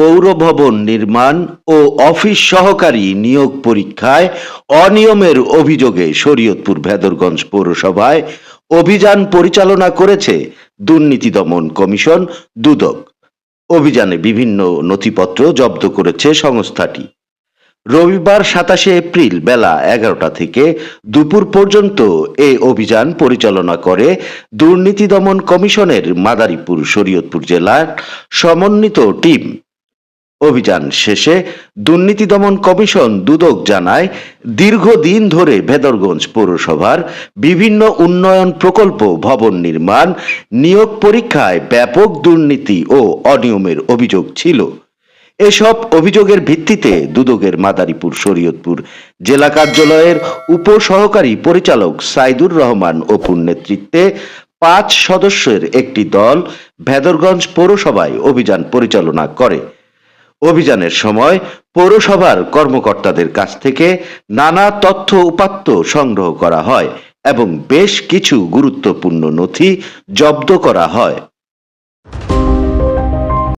পৌর ভবন নির্মাণ ও অফিস সহকারী নিয়োগ পরীক্ষায় অনিয়মের অভিযোগে শরীয়তপুর ভেদরগঞ্জ পৌরসভায় অভিযান পরিচালনা করেছে দুর্নীতি দমন কমিশন দুদক। অভিযানে বিভিন্ন নথিপত্র জব্দ করেছে সংস্থাটি। রবিবার সাতাশে এপ্রিল বেলা এগারোটা থেকে দুপুর পর্যন্ত এ অভিযান পরিচালনা করে দুর্নীতি দমন কমিশনের মাদারীপুর শরীয়তপুর জেলার সমন্বিত টিম। অভিযান শেষে দুর্নীতি দমন কমিশন দুদক জানায়, দীর্ঘদিন ধরে ভেদরগঞ্জ পৌরসভার বিভিন্ন উন্নয়ন প্রকল্প, ভবন নির্মাণ, নিয়োগ পরীক্ষায় ব্যাপক দুর্নীতি ও অনিয়মের অভিযোগ ছিল। এসব অভিযোগের ভিত্তিতে দুদকের মাদারীপুর, শরীয়তপুর জেলা কার্যালয়ের উপসহকারী পরিচালক সাইদুর রহমান অপুর নেতৃত্বে পাঁচ সদস্যের একটি দল ভেদরগঞ্জ পৌরসভায় অভিযান পরিচালনা করে। অভিযানের সময় পৌরসভার কর্মকর্তাদের কাছ থেকে নানা তথ্য উপাত্ত সংগ্রহ করা হয় এবং বেশ কিছু গুরুত্বপূর্ণ নথি জব্দ করা হয়।